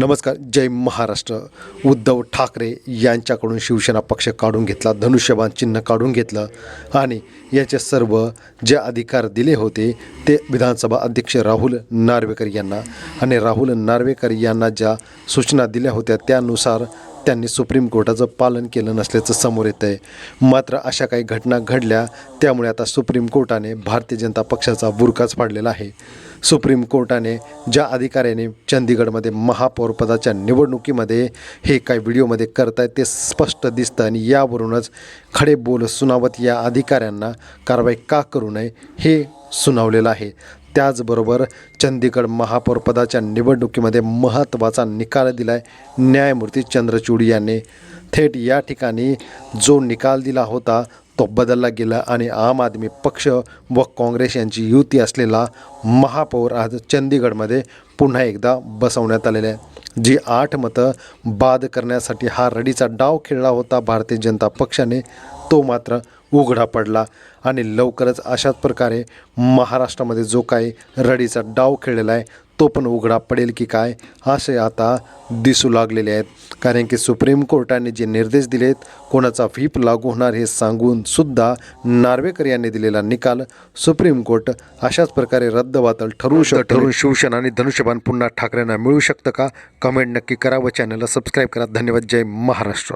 नमस्कार जय महाराष्ट्र. उद्धव ठाकरे यांच्याकडून शिवसेना पक्ष काढून घेतला धनुष्यबाण चिन्ह काढून घेतलं आणि याचे सर्व जे अधिकार दिले होते ते विधानसभा अध्यक्ष राहुल नार्वेकर यांना. आणि राहुल नार्वेकर यांना ज्या सूचना दिल्या होत्या त्यानुसार त्यांनी सुप्रीम कोर्टाचं पालन केलं नसल्याचं समोर येतं आहे मात्र अशा काही घटना घडल्या त्यामुळे आता सुप्रीम कोर्टाने भारतीय जनता पक्षाचा बुरकाच पाडलेला आहे. सुप्रीम कोर्टाने ज्या अधिकाऱ्याने चंदीगडमध्ये महापौरपदाच्या निवडणुकीमध्ये हे काय व्हिडिओमध्ये करतायत ते स्पष्ट दिसतं आणि यावरूनच खडे बोल सुनावत या अधिकाऱ्यांना कारवाई का करू नये हे सुनावलेलं आहे. त्याचबरोबर चंदीगड महापौरपदाच्या निवडणुकीमध्ये महत्त्वाचा निकाल दिला आहे न्यायमूर्ती चंद्रचूड यांनी. थेट या ठिकाणी जो निकाल दिला होता तो बदलला गेला आणि आम आदमी पक्ष व काँग्रेस यांची युती असलेला महापौर आज चंदीगडमध्ये पुन्हा एकदा बसवण्यात आलेले आहे. जी आठ मतं बाद करण्यासाठी हा रडीचा डाव खेळला होता भारतीय जनता पक्षाने तो मात्र उघडा पडला आणि लवकरच अशाच प्रकारे महाराष्ट्रामध्ये जो काही रडीचा डाव खेळलेला आहे तो पण उघडा पडेल की काय असे आता दिसू लागलेले आहेत. कारण की सुप्रीम कोर्टाने जे निर्देश दिलेत कोणाचा व्हीप लागू होणार हे सांगून सुद्धा नार्वेकर यांनी दिलेला निकाल सुप्रीम कोर्ट अशाच प्रकारे रद्दबातल ठरवू शकतो ठरवून शिवसेना आणि धनुष्यबाण पुन्हा ठाकरेंना मिळू शकतं का? कमेंट नक्की करा व चॅनलला सबस्क्राईब करा. धन्यवाद. जय महाराष्ट्र.